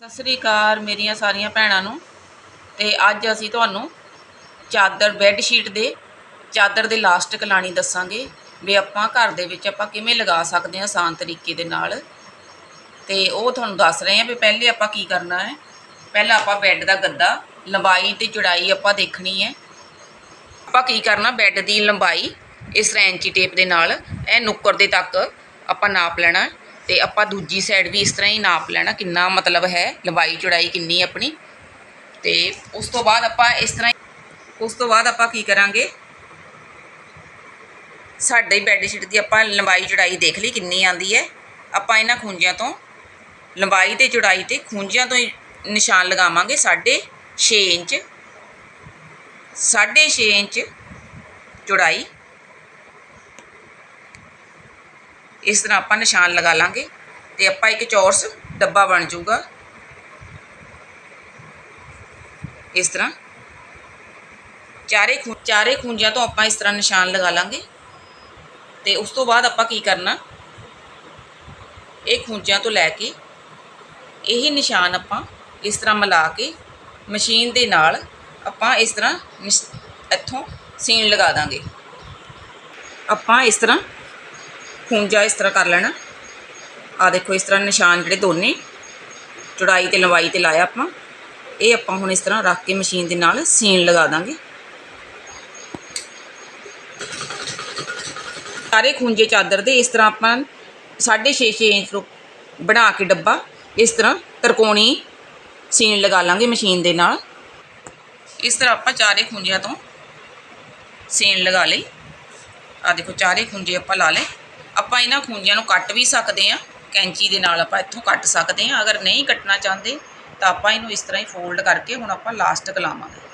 ਸਤਿ ਸ੍ਰੀ ਅਕਾਲ ਮੇਰੀਆਂ ਸਾਰੀਆਂ ਭੈਣਾਂ ਨੂੰ। ਤੇ ਅੱਜ ਅਸੀਂ ਤੁਹਾਨੂੰ ਚਾਦਰ ਬੈੱਡ ਸ਼ੀਟ ਦੇ, ਚਾਦਰ ਦੇ ਲਾਸਟਿਕ ਲਾਣੀ ਦੱਸਾਂਗੇ ਵੀ ਆਪਾਂ ਘਰ ਦੇ ਵਿੱਚ ਆਪਾਂ ਕਿਵੇਂ ਲਗਾ ਸਕਦੇ ਹਾਂ ਆਸਾਨ ਤਰੀਕੇ ਦੇ ਨਾਲ। ਤੇ ਉਹ ਤੁਹਾਨੂੰ ਦੱਸ ਰਹੇ ਹਾਂ ਵੀ ਪਹਿਲੇ ਆਪਾਂ ਕੀ ਕਰਨਾ ਹੈ। ਪਹਿਲਾਂ ਆਪਾਂ ਬੈੱਡ ਦਾ ਗੱਦਾ, ਲੰਬਾਈ ਤੇ ਚੌੜਾਈ ਆਪਾਂ ਦੇਖਣੀ ਹੈ। ਆਪਾਂ ਕੀ ਕਰਨਾ ਬੈੱਡ ਦੀ ਲੰਬਾਈ ਇਸ ਰੈਂਚੀ ਟੇਪ ਦੇ ਨਾਲ, ਇਹ ਨੁੱਕਰ ਦੇ ਤੱਕ ਆਪਾਂ ਨਾਪ ਲੈਣਾ ਤੇ ਆਪਾਂ ਦੂਜੀ ਸਾਈਡ ਵੀ ਇਸ ਤਰ੍ਹਾਂ ਹੀ ਨਾਪ ਲੈਣਾ ਕਿੰਨਾ ਮਤਲਬ ਹੈ, ਲੰਬਾਈ, ਚੌੜਾਈ ਕਿੰਨੀ ਆਪਣੀ। ਤੇ ਉਸ ਤੋਂ ਬਾਅਦ ਆਪਾਂ ਇਸ ਤਰ੍ਹਾਂ ਉਸ ਤੋਂ ਬਾਅਦ ਆਪਾਂ ਕੀ ਕਰਾਂਗੇ? ਸਾਡੇ ਬੈੱਡ ਸ਼ੀਟ ਦੀ ਆਪਾਂ ਲੰਬਾਈ, ਚੌੜਾਈ ਦੇਖ ਲਈ ਕਿੰਨੀ ਆਂਦੀ ਹੈ। ਆਪਾਂ ਇਹਨਾਂ ਖੂੰਜਿਆਂ ਤੋਂ ਲੰਬਾਈ ਤੇ ਚੌੜਾਈ ਤੇ ਖੂੰਜਿਆਂ ਤੋਂ ਹੀ ਨਿਸ਼ਾਨ ਲਗਾਵਾਂਗੇ 6.5 ਇੰਚ। 6.5 ਇੰਚ ਚੌੜਾਈ ਇਸ ਤਰ੍ਹਾਂ ਆਪਾਂ ਨਿਸ਼ਾਨ ਲਗਾ ਲਾਂਗੇ ਤੇ ਆਪਾਂ ਇੱਕ ਚੌਰਸ ਡੱਬਾ ਬਣ ਜਾਊਗਾ। ਇਸ ਤਰ੍ਹਾਂ। ਚਾਰੇ ਖੂੰ ਚਾਰੇ ਖੂੰਜਿਆਂ ਤੋਂ ਆਪਾਂ ਇਸ ਤਰ੍ਹਾਂ ਨਿਸ਼ਾਨ ਲਗਾ ਲਾਂਗੇ। ਤੇ ਉਸ ਤੋਂ ਬਾਅਦ ਆਪਾਂ ਕੀ ਕਰਨਾ? ਇਹ ਖੂੰਜਿਆਂ ਤੋਂ ਲੈ ਕੇ ਇਹੀ ਨਿਸ਼ਾਨ ਆਪਾਂ ਇਸ ਤਰ੍ਹਾਂ ਮਿਲਾ ਕੇ ਮਸ਼ੀਨ ਦੇ ਨਾਲ ਆਪਾਂ ਇਸ ਤਰ੍ਹਾਂ ਨਿਸ਼- ਇੱਥੋਂ ਸੀਨ ਲਗਾ ਦਾਂਗੇ। ਆਪਾਂ ਇਸ ਤਰ੍ਹਾਂ ਖੂੰਜਾ ਇਸ ਤਰ੍ਹਾਂ ਕਰ ਲੈਣਾ। ਆ ਦੇਖੋ ਇਸ ਤਰ੍ਹਾਂ ਨਿਸ਼ਾਨ ਜਿਹੜੇ ਦੋਨੇ, ਚੌੜਾਈ ਤੇ ਲੰਬਾਈ ਤੇ ਲਾਇਆ ਆਪਾਂ। ਇਹ ਆਪਾਂ ਹੁਣ ਇਸ ਤਰ੍ਹਾਂ ਰੱਖ ਕੇ ਮਸ਼ੀਨ ਦੇ ਨਾਲ ਸੀਨ ਲਗਾ ਦਾਂਗੇ। ਸਾਰੇ ਖੂੰਜੇ ਚਾਦਰ ਦੇ ਇਸ ਤਰ੍ਹਾਂ ਆਪਾਂ 6.5 ਇੰਚ ਤੋਂ ਬਣਾ ਕੇ ਡੱਬਾ ਇਸ ਤਰ੍ਹਾਂ ਤਰਕੋਣੀ ਸੀਨ ਲਗਾ ਲਾਂਗੇ ਮਸ਼ੀਨ ਦੇ ਨਾਲ। ਇਸ ਤਰ੍ਹਾਂ ਆਪਾਂ ਚਾਰੇ ਖੂੰਜਿਆਂ ਤੋਂ ਸੀਨ ਲਗਾ ਲਈ ਆ ਦੇਖੋ ਚਾਰੇ ਖੂੰਜੇ ਆਪਾਂ ਲਾ ਲਏ। ਆਪਾਂ ਇਹਨਾਂ ਖੂੰਜਿਆਂ ਨੂੰ ਕੱਟ ਵੀ ਸਕਦੇ ਆ ਕੈਂਚੀ ਦੇ ਨਾਲ ਆਪਾਂ ਇੱਥੋਂ ਕੱਟ ਸਕਦੇ ਆ ਅਗਰ ਨਹੀਂ ਕੱਟਣਾ ਚਾਹੁੰਦੇ ਤਾਂ ਆਪਾਂ ਇਹਨੂੰ ਇਸ ਤਰ੍ਹਾਂ ਹੀ ਫੋਲਡ ਕਰਕੇ ਹੁਣ ਆਪਾਂ ਲਾਸਟਿਕ ਲਾਵਾਂਗੇ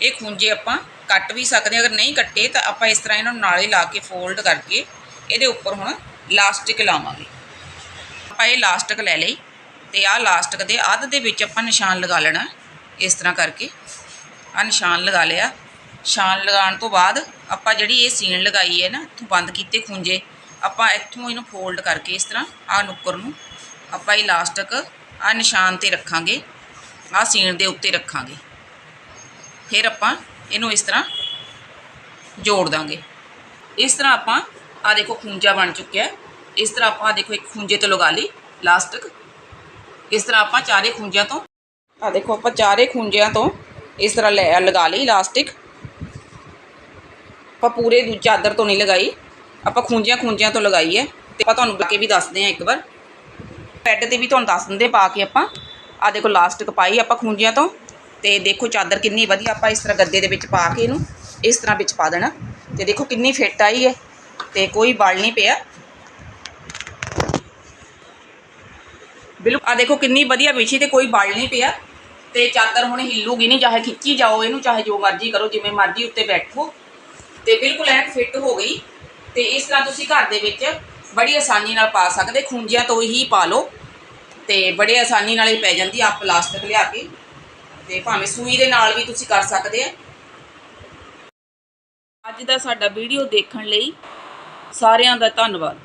ਇਹ ਖੂੰਜੇ ਆਪਾਂ ਕੱਟ ਵੀ ਸਕਦੇ ਹਾਂ, ਅਗਰ ਨਹੀਂ ਕੱਟੇ ਤਾਂ ਆਪਾਂ ਇਸ ਤਰ੍ਹਾਂ ਇਹਨਾਂ ਨੂੰ ਨਾਲੇ ਲਾ ਕੇ ਫੋਲਡ ਕਰਕੇ ਇਹਦੇ ਉੱਪਰ ਹੁਣ ਲਾਸਟਿਕ ਲਾਵਾਂਗੇ ਆਪਾਂ ਇਹ ਲਾਸਟਿਕ ਲੈ ਲਈ ਤੇ ਆਹ ਲਾਸਟਿਕ ਦੇ ਅੱਧ ਦੇ ਵਿੱਚ ਆਪਾਂ ਨਿਸ਼ਾਨ ਲਗਾ ਲੈਣਾ, ਇਸ ਤਰ੍ਹਾਂ ਕਰਕੇ। ਆ ਨਿਸ਼ਾਨ ਲਗਾ ਲਿਆ। ਨਿਸ਼ਾਨ ਲਗਾਉਣ ਤੋਂ ਬਾਅਦ ਆਪਾਂ ਜਿਹੜੀ ਇਹ ਸੀਨ ਲਗਾਈ ਹੈ ਨਾ, ਇੱਥੋਂ ਬੰਦ ਕੀਤੇ ਖੂੰਜੇ ਆਪਾਂ ਇੱਥੋਂ ਇਹਨੂੰ ਫੋਲਡ ਕਰਕੇ ਇਸ ਤਰ੍ਹਾਂ ਆਹ ਨੁੱਕਰ ਨੂੰ ਆਪਾਂ ਇਹ ਲਾਸਟਿਕ ਆ ਨਿਸ਼ਾਨ ਤੇ ਰੱਖਾਂਗੇ, ਆਹ ਸੀਨ ਦੇ ਉੱਤੇ ਰੱਖਾਂਗੇ। ਫਿਰ ਆਪਾਂ ਇਹਨੂੰ ਇਸ ਤਰ੍ਹਾਂ ਜੋੜ ਦਾਂਗੇ। ਇਸ ਤਰ੍ਹਾਂ ਆਪਾਂ ਆ ਦੇਖੋ ਖੂੰਜਾ ਬਣ ਚੁੱਕਿਆ ਇਸ ਤਰ੍ਹਾਂ ਆਪਾਂ ਆਹ ਦੇਖੋ ਇੱਕ ਖੂੰਜੇ ਤੋਂ ਲਗਾ ਲਈ ਲਾਸਟਿਕ ਇਸ ਤਰ੍ਹਾਂ ਆਪਾਂ ਚਾਰੇ ਖੂੰਜਿਆਂ ਤੋਂ ਆ ਦੇਖੋ ਆਪਾਂ ਚਾਰੇ ਖੂੰਜਿਆਂ ਤੋਂ ਇਸ ਤਰ੍ਹਾਂ ਲੈ ਲਗਾ ਲਈ ਇਲਾਸਟਿਕ ਆਪਾਂ ਪੂਰੇ ਦੂ ਚਾਦਰ ਤੋਂ ਨਹੀਂ ਲਗਾਈ। ਆਪਾਂ ਖੂੰਜਿਆਂ ਖੂੰਜਿਆਂ ਤੋਂ ਲਗਾਈ ਹੈ। ਤੇ ਆਪਾਂ ਤੁਹਾਨੂੰ ਬਾਕੀ ਵੀ ਦੱਸਦੇ ਹਾਂ ਇੱਕ ਵਾਰ। ਬੈੱਡ ਤੇ ਵੀ ਤੁਹਾਨੂੰ ਦੱਸ ਦਿੰਦੇ ਪਾ ਕੇ ਆਪਾਂ। ਆ ਦੇਖੋ ਲਾਸਟਿਕ ਪਾਈ ਆਪਾਂ ਖੂੰਜਿਆਂ ਤੋਂ। ਤੇ ਦੇਖੋ ਚਾਦਰ ਕਿੰਨੀ ਵਧੀਆ ਆਪਾਂ ਇਸ ਤਰ੍ਹਾਂ ਗੱਦੇ ਦੇ ਵਿੱਚ ਪਾ ਕੇ ਇਹਨੂੰ ਇਸ ਤਰ੍ਹਾਂ ਵਿੱਚ ਪਾ ਦੇਣਾ। ਤੇ ਦੇਖੋ ਕਿੰਨੀ ਫਿੱਟ ਆਈ ਹੈ। ਤੇ ਕੋਈ ਬਲ ਨਹੀਂ ਪਿਆ। ਬਿਲਕੁਲ ਆ ਦੇਖੋ ਕਿੰਨੀ ਵਧੀਆ ਵਿਛੀ ਤੇ ਕੋਈ ਬਲ ਨਹੀਂ ਪਿਆ। ਤੇ ਚਾਦਰ ਹੁਣ ਹਿੱਲੂਗੀ ਨਹੀਂ। ਚਾਹੇ ਖਿੱਚੀ ਜਾਓ ਇਹਨੂੰ, ਚਾਹੇ ਜੋ ਮਰਜ਼ੀ ਕਰੋ, ਜਿਵੇਂ ਮਰਜ਼ੀ ਉੱਤੇ ਬੈਠੋ। ਤੇ ਬਿਲਕੁਲ ਐਨ ਫਿੱਟ ਹੋ ਗਈ ਤੇ ਇਸ ਤਰ੍ਹਾਂ ਤੁਸੀਂ ਘਰ ਦੇ ਵਿੱਚ ਬੜੀ ਆਸਾਨੀ ਨਾਲ ਪਾ ਸਕਦੇ ਖੂੰਜਿਆਂ ਤੋਂ ਹੀ ਪਾ ਲਓ ਤੇ ਬੜੇ ਆਸਾਨੀ ਨਾਲ ਹੀ ਪੈ ਜਾਂਦੀ ਆ ਪਲਾਸਟਿਕ ਲਿਆ ਕੇ ਤੇ ਭਾਵੇਂ ਸੂਈ ਦੇ ਨਾਲ ਵੀ ਤੁਸੀਂ ਕਰ ਸਕਦੇ ਆ। ਅੱਜ ਦਾ ਸਾਡਾ ਵੀਡੀਓ ਦੇਖਣ ਲਈ ਸਾਰਿਆਂ ਦਾ ਧੰਨਵਾਦ।